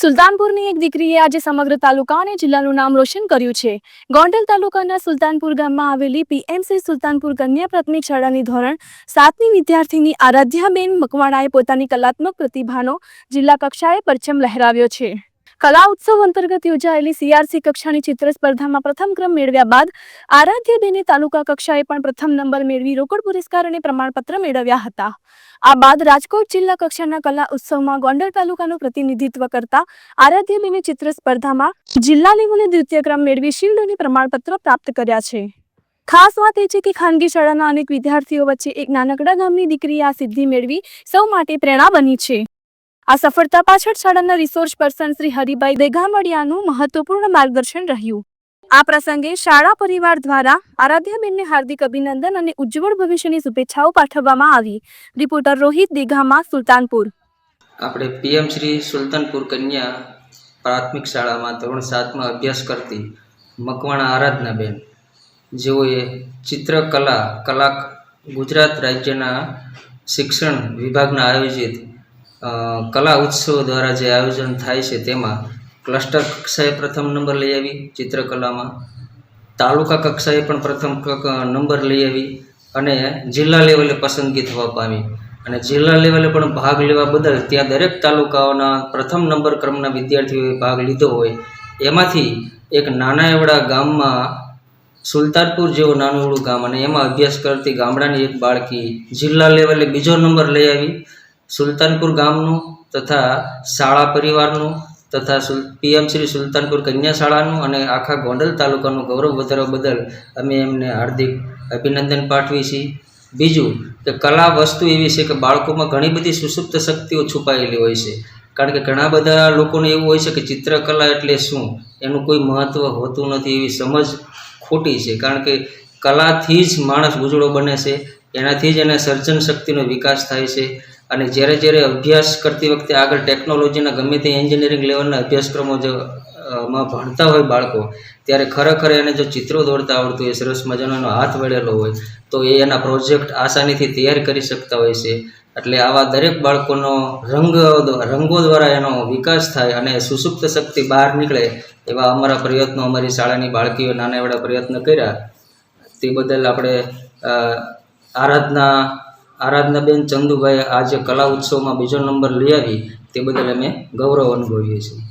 સુલતાનપુરની એક દીકરીએ આજે સમગ્ર તાલુકા અને જિલ્લાનું નામ રોશન કર્યું છે. ગોંડલ તાલુકાના સુલતાનપુર ગામમાં આવેલી પીએમસી સુલતાનપુર કન્યા પ્રાથમિક શાળાની ધોરણ સાતની વિદ્યાર્થીની આરાધ્યાબેન મકવાણાએ પોતાની કલાત્મક પ્રતિભાનો જિલ્લા કક્ષાએ પરચમ લહેરાવ્યો છે. કલા ઉત્સવ અંતર્ગત યોજાયેલી સીઆરસી કક્ષાની ચિત્ર સ્પર્ધામાં પ્રથમ ક્રમ મેળવ્યા બાદ આરાધ્યબેને તાલુકા કક્ષાએ પણ પ્રથમ નંબર મેળવી રોકડ પુરસ્કાર અને પ્રમાણપત્ર મેળવ્યા હતા. આ બાદ રાજકોટ જિલ્લા કક્ષાના કલા ઉત્સવમાં ગોંડલ તાલુકાનું પ્રતિનિધિત્વ કરતા આરાધ્યબેને ચિત્ર સ્પર્ધામાં જિલ્લા લેવલે દ્વિતીય ક્રમ મેળવી શિલ્ડ અને પ્રમાણપત્ર પ્રાપ્ત કર્યા છે. ખાસ વાત એ છે કે ખાનગી શાળાના અનેક વિદ્યાર્થીઓ વચ્ચે એક નાનકડા ગામની દીકરીએ આ સિદ્ધિ મેળવી સૌ માટે પ્રેરણા બની છે. આ સફળતા પાછળ શાળાના રિસોર્સ પર્સન શ્રી હરિભાઈ દેગામડિયાનું મહત્વપૂર્ણ માર્ગદર્શન રહ્યું. આ પ્રસંગે શાળા પરિવાર દ્વારા આરાધ્યાબેનને હાર્દિક અભિનંદન અને ઉજ્જવળ ભવિષ્યની શુભેચ્છાઓ પાઠવવામાં આવી. રિપોર્ટર રોહિત દેગામા, સુલતાનપુર. આપણે પીએમ શ્રી સુલતાનપુર કન્યા પ્રાથમિક શાળામાં ધોરણ સાતમાં અભ્યાસ કરતી મકવાણા આરાધનાબેન, જેઓએ ચિત્રકલા કલા ગુજરાત રાજ્યના શિક્ષણ વિભાગના આયોજિત કલા ઉત્સવ દ્વારા જે આયોજન થાય છે તેમાં ક્લસ્ટર કક્ષાએ પ્રથમ નંબર લઈ આવી ચિત્રકલામાં. તાલુકા કક્ષાએ પણ પ્રથમ નંબર લઈ આવી અને જિલ્લા લેવલે પસંદગી થવા પામી. અને જિલ્લા લેવલે પણ ભાગ લેવા બદલ ત્યાં દરેક તાલુકાઓના પ્રથમ નંબર ક્રમના વિદ્યાર્થીઓએ ભાગ લીધો હોય. એમાંથી એક નાના એવડા ગામમાં સુલતાનપુર જેવું નાનું એવડું ગામ અને એમાં અભ્યાસ કરતી ગામડાની એક બાળકી જિલ્લા લેવલે બીજો નંબર લઈ આવી. સુલતાનપુર ગામનું તથા શાળા પરિવારનું તથા પીએમ શ્રી સુલતાનપુર કન્યા શાળાનું અને આખા ગોંડલ તાલુકાનું ગૌરવ વધારવા બદલ અમે એમને હાર્દિક અભિનંદન પાઠવી છીએ. બીજું, કે કલા વસ્તુ એવી છે કે બાળકોમાં ઘણી બધી સુસુપ્ત શક્તિઓ છુપાયેલી હોય છે. કારણ કે ઘણા બધા લોકોને એવું હોય છે કે ચિત્રકલા એટલે શું? એનું કોઈ મહત્ત્વ હોતું નથી એવી સમજ ખોટી છે. કારણ કે કલાથી જ માણસ ઉજળો બને છે. એનાથી જ એને સર્જન શક્તિનો વિકાસ થાય છે. અને જ્યારે જ્યારે અભ્યાસ કરતી વખતે આગળ ટેકનોલોજીના ગમે તે એન્જિનિયરિંગ લેવલના અભ્યાસક્રમો જો માં ભણતા હોય બાળકો, ત્યારે ખરેખર એને જો ચિત્રો દોરતા આવડતું હોય, સરસ મજાનો એનો હાથ વળેલો હોય, તો એ એના પ્રોજેક્ટ આસાનીથી તૈયાર કરી શકતા હોય છે. એટલે આવા દરેક બાળકોનો રંગ, રંગો દ્વારા એનો વિકાસ થાય અને સુસુપ્ત શક્તિ બહાર નીકળે, એવા અમારા પ્રયત્નો અમારી શાળાની બાળકીઓ નાના એવડા પ્રયત્ન કર્યા. તે બદલ આપણે આરાધના આરાધનાબેન ચંદુભાઈ આજે કલા ઉત્સવમાં બીજો નંબર લઈ આવી. તે બદલ અમે ગૌરવ અનુભવીએ છીએ.